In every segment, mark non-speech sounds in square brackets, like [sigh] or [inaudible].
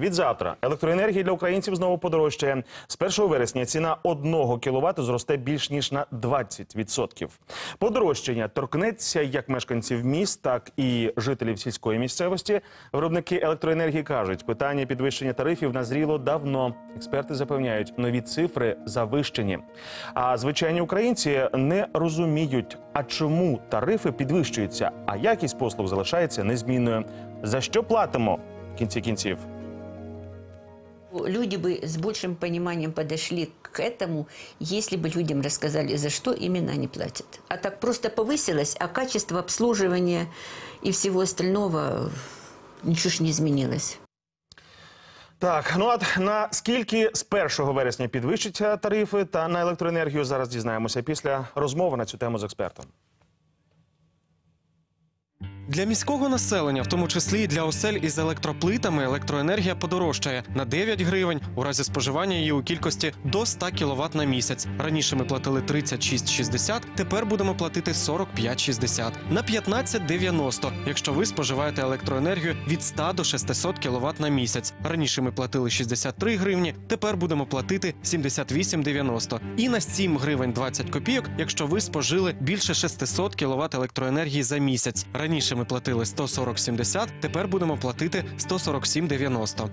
Від завтра електроенергія для українців знову подорожчає. З 1 вересня ціна 1 кВт зросте більш ніж на 20%. Подорожчання торкнеться як мешканців міст, так і жителів сільської місцевості. Виробники електроенергії кажуть, питання підвищення тарифів назріло давно. Експерти запевняють, нові цифри завищені. А звичайні українці не розуміють, а чому тарифи підвищуються, а якість послуг залишається незмінною. За що платимо в кінці кінців? Люди бы с большим пониманием подошли к этому, если бы людям рассказали, за что именно они платят. А так просто повысилось, а качество обслуживания и всего остального ничего ж не изменилось. Так, ну от наскільки з 1 вересня підвищаться тарифи та на електроенергію зараз дізнаємося після розмови на цю тему з експертом. Для міського населення, в тому числі і для осель із електроплитами, електроенергія подорожчає на 9 гривень у разі споживання її у кількості до 100 кВт на місяць. Раніше ми платили 36,60, тепер будемо платити 45,60. на 15,90, якщо ви споживаєте електроенергію від 100 до 600 кВт на місяць. Раніше ми платили 63 гривні, тепер будемо платити 78,90. І на 7 гривень 20 копійок, якщо ви спожили більше 600 кВт електроенергії за місяць. Раніше ми платили 140,70, тепер будемо платити 147,90.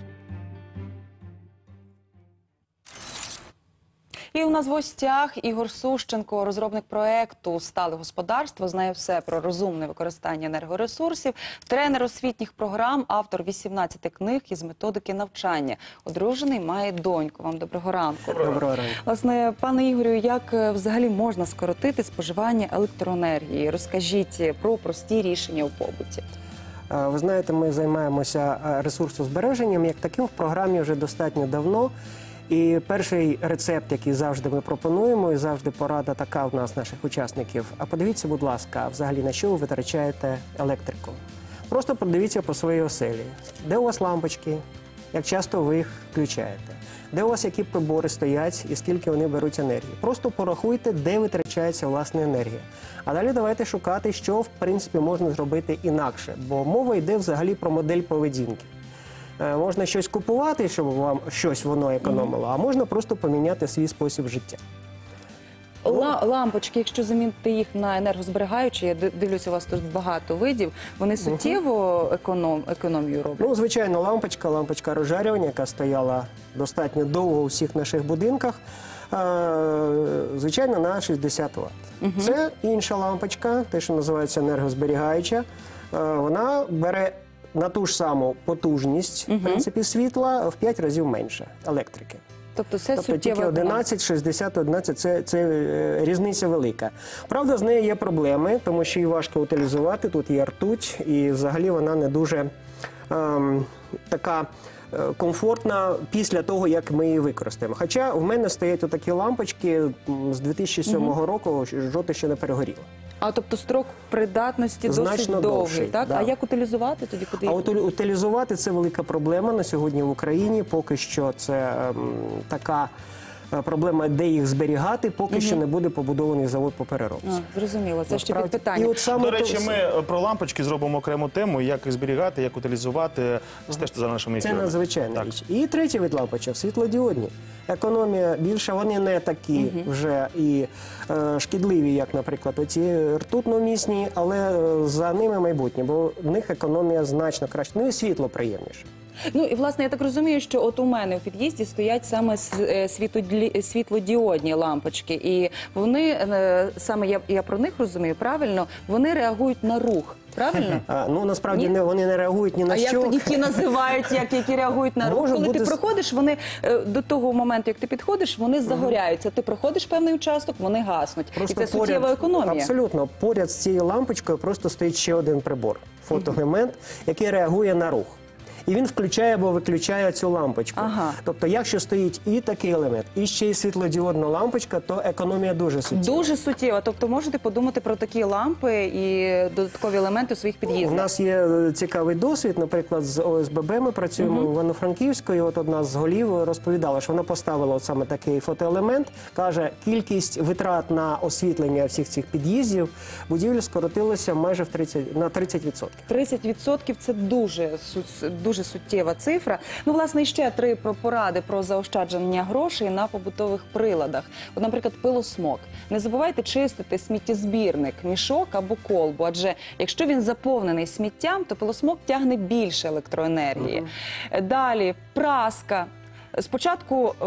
І у нас в гостях Ігор Сущенко, розробник проекту Стале господарство, знає все про розумне використання енергоресурсів, тренер освітніх програм, автор 18 книг із методики навчання. Одружений має доньку. Вам доброго ранку. Доброго ранку. Власне, пане Ігорю, як е, взагалі можна скоротити споживання електроенергії? Розкажіть е, про прості рішення у побуті. Е, Ви знаєте, ми займаємося ресурсозбереженням як таким в програмі вже достатньо давно. І перший рецепт, який завжди ми пропонуємо, і завжди порада така в нас, наших учасників. А подивіться, будь ласка, взагалі на що ви витрачаєте електрику? Просто подивіться по своїй оселі. Де у вас лампочки? Як часто ви їх включаєте? Де у вас які прибори стоять і скільки вони беруть енергії? Просто порахуйте, де витрачається власна енергія. А далі давайте шукати, що в принципі можна зробити інакше, бо мова йде взагалі про модель поведінки. Е, Можна щось купувати, щоб вам щось воно економило, а можна просто поміняти свій спосіб життя. Ла- лампочки, якщо замінити їх на енергозберігаючі, я ди- дивлюся, у вас тут багато видів. Вони суттєво економ, економію роблять. Ну, звичайно, лампочка, лампочка розжарювання, яка стояла достатньо довго у всіх наших будинках. е, Звичайно, на 60 Вт. Це інша лампочка, те, що називається енергозберігаюча. Е, Вона бере на ту ж саму потужність в принципі, світла в 5 разів менше електрики. Тобто це Тобто суттєво тільки 11, 60, 11 це, це е, різниця велика. Правда, з нею є проблеми, тому що її важко утилізувати. Тут є ртуть, і взагалі вона не дуже ем, така. е, Комфортна після того, як ми її використаємо. Хоча в мене стоять отакі лампочки м, з 2007 року, жодне ще не перегоріло. А тобто строк придатності Значно досить довгий, довший, так? да. А як утилізувати тоді, куди А от утилізувати це велика проблема на сьогодні в Україні. Поки що це ем, така проблема, де їх зберігати, поки що не буде побудований завод по переробці. А, зрозуміло, це ще під Насправді. питання. І от саме До то- речі, ми е, про лампочки зробимо окрему тему, як їх зберігати, як утилізувати. Стежте за нашими Це ефірами. надзвичайна Так. річ. І третій вид лампочок світлодіодні. Економія більша, вони не такі вже і е, шкідливі, як, наприклад, оці ртутно-місні, але е, за ними майбутнє, бо в них економія значно краще. Ну і світло приємніше. Ну і власне я так розумію, що от у мене в під'їзді стоять саме е, світлодіодні лампочки, і вони е, саме я, я про них розумію правильно, вони реагують на рух. Правильно? [laughs] А, ну насправді не вони не реагують ні на А що. як тоді ті називають, як які реагують на рух? Може Коли бути ти проходиш, вони е, до того моменту, як ти підходиш, вони загоряються. Ти проходиш певний участок, вони гаснуть. і це суттєва економія. Абсолютно поряд з цією лампочкою просто стоїть ще один прибор фотоелемент, який реагує на рух. І він включає або виключає цю лампочку. Ага. Тобто, якщо стоїть і такий елемент, і ще й світлодіодна лампочка, то економія дуже суттєва. Дуже суттєва. Тобто можете подумати про такі лампи і додаткові елементи у своїх У нас є е, цікавий досвід. Наприклад, з ОСББ ми працюємо в Івано-Франківську. і От одна з голів розповідала, що вона поставила от саме такий фотоелемент. каже, кількість витрат на освітлення всіх цих під'їздів будівлі скоротилася майже в 30, на 30%. 30% це дуже дуже дуже суттєва цифра. Ну, власне, і ще три про поради про заощадження грошей на побутових приладах. От, наприклад, пилосмок. Не забувайте чистити сміттєзбірник, мішок або колбу. Адже якщо він заповнений сміттям, то пилосмок тягне більше електроенергії. Далі праска. Спочатку е,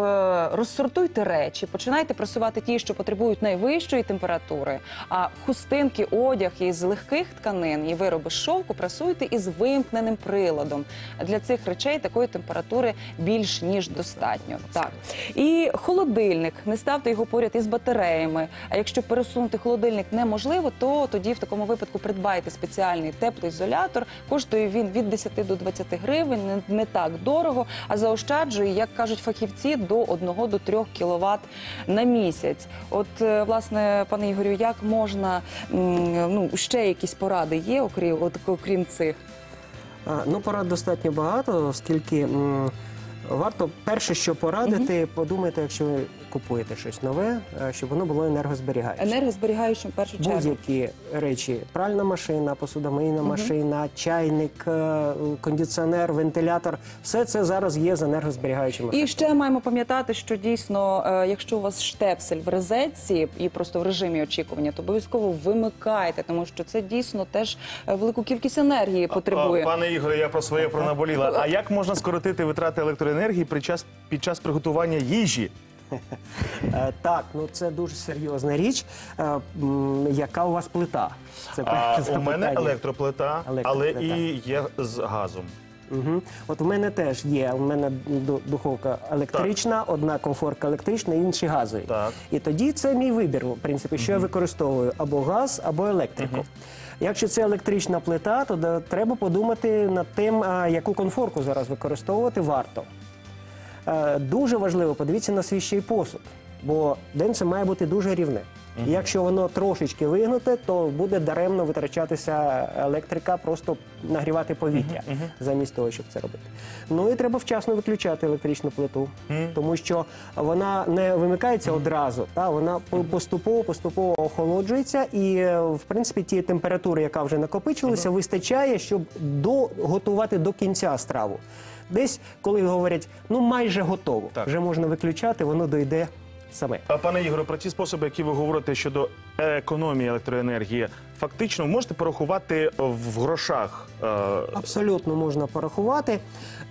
розсортуйте речі, починайте просувати ті, що потребують найвищої температури. А хустинки, одяг із легких тканин і вироби шовку прасуйте із вимкненим приладом. Для цих речей такої температури більш ніж достатньо. Так і холодильник. Не ставте його поряд із батареями. А якщо пересунути холодильник неможливо, то тоді в такому випадку придбайте спеціальний теплоізолятор. Коштує він від 10 до 20 гривень, не, не так дорого, а заощаджує, як кажуть фахівці, до 1 до 3 кВт на місяць. От, е, власне, пане Ігорю, як можна ну ще якісь поради є, окрім от, окрім цих? Ну, порад достатньо багато, оскільки варто перше, що порадити, подумайте, якщо ви купуєте щось нове, е, щоб воно було енергозберігаючим. Енергозберігаючим в першу чергу. Будь-які речі: пральна машина, посудомийна машина, чайник, е, кондиціонер, вентилятор все це зараз є з енергозберігаючими. І ще маємо пам'ятати, що дійсно, е, якщо у вас штепсель в розетці і просто в режимі очікування, то обов'язково вимикайте, тому що це дійсно теж е, велику кількість енергії потребує. Пане Ігоре, я про своє пронаболіла. А як можна скоротити витрати електроенергії під час, під час приготування їжі? Е, Так, ну це дуже серйозна річ. Е, м, Яка у вас плита? Це А, [laughs] у мене запитання. електроплита, але Електроплита. і є з газом. Угу. От у мене теж є. У мене ду- духовка електрична, одна комфорка електрична, інша газові. Так. І тоді це мій вибір, в принципі, що я використовую або газ, або електрику. Якщо це електрична плита, то да, треба подумати над тим, а, яку конфорку зараз використовувати варто. Е, Дуже важливо, подивіться на свій ще й посуд, бо денце має бути дуже рівне. І Якщо воно трошечки вигнуте, то буде даремно витрачатися електрика, просто нагрівати повітря замість того, щоб це робити. Ну і треба вчасно виключати електричну плиту, тому що вона не вимикається одразу, та вона по- поступово поступово охолоджується, і е, в принципі ті температури, яка вже накопичилася, вистачає, щоб доготувати до кінця страву. Десь, коли говорять, ну майже готово, Так. вже можна виключати, воно дойде саме. А, Пане Ігоре, про ті способи, які ви говорите щодо економії електроенергії, фактично можете порахувати в грошах. е, Абсолютно можна порахувати.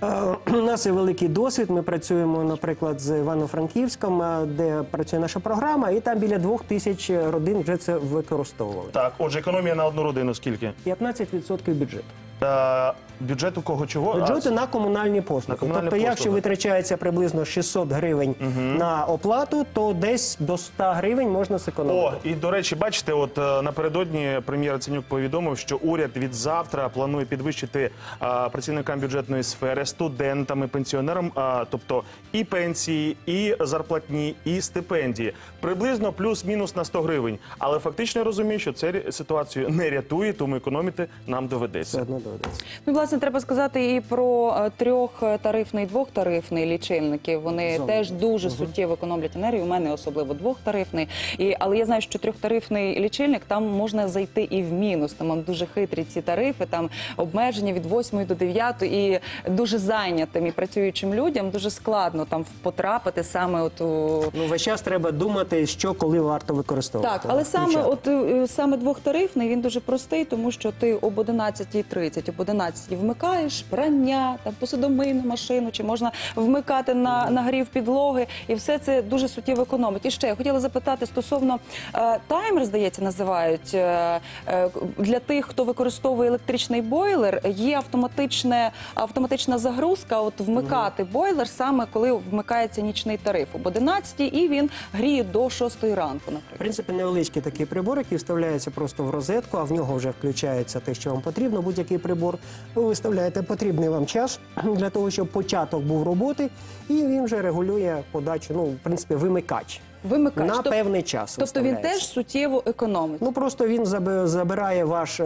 Е, У нас є великий досвід. Ми працюємо, наприклад, з Івано-Франківськом, е, де працює наша програма, і там біля двох тисяч родин вже це використовували. Так, отже, економія на одну родину скільки? 15% бюджету. Е, бюджету кого чого? А, на комунальні послуги. На комунальні тобто, якщо витрачається приблизно 600 гривень на оплату, то десь до 100 гривень можна О, і до речі, бачите, от е, напередодні прем'єр Ценюк повідомив, що уряд від завтра планує підвищити е, працівникам бюджетної сфери, студентам і пенсіонерам, е, тобто і пенсії, і зарплатні, і стипендії. Приблизно плюс-мінус на 100 гривень. Але фактично я розумію, що це ситуацію не рятує, тому економити нам Все доведеться. одно доведеться. Ну, власне, треба сказати і про е, трьохтарифний і двохтарифний лічильники. Вони Зон. теж дуже суттєво економлять енергію. У мене особливо двохтарифний. І, але я знаю, що трьохтарифний лічильник там можна зайти і в мінус. Там дуже хитрі ці тарифи, там обмеження від 8 до 9 і дуже зайнятим і працюючим людям дуже складно там потрапити саме от у Ну, весь час треба думати, що коли варто використовувати. так, але саме Включати. от е, саме двохтарифний він дуже простий, тому що ти об 11.30, об 11 вмикаєш прання, там посудомийну машину, чи можна вмикати на нагрів підлоги, і все це дуже суттєво економить. І ще я хотіла запитати стосовно е, таймер, здається, називають е, е, для тих, хто використовує електричний бойлер. Є автоматичне автоматична загрузка. От вмикати бойлер саме коли вмикається нічний тариф об 11 і він гріє до 6 ранку, В наприклад. принципі, невеличкий такий прибор, який вставляється просто в розетку, а в нього вже включається те, що вам потрібно. Будь-який прибор. Ви виставляєте потрібний вам час для того, щоб початок був роботи, і він вже регулює подачу. Ну, в принципі, вимикач Вимикач. на тобто, певний час. Тобто він теж суттєво економить. Ну просто він забирає ваш е,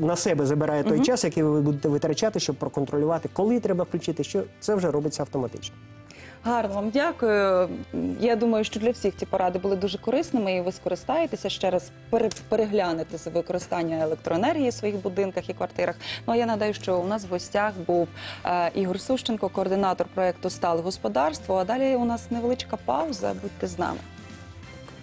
на себе забирає той час, який ви будете витрачати, щоб проконтролювати, коли треба включити, що це вже робиться автоматично. Гарно вам дякую. Я думаю, що для всіх ці поради були дуже корисними, і ви скористаєтеся ще раз пере- переглянете за використання електроенергії в своїх будинках і квартирах. Ну а я надаю, що у нас в гостях був е, Ігор Сущенко, координатор проекту Стале господарство. А далі у нас невеличка пауза. Будьте з нами.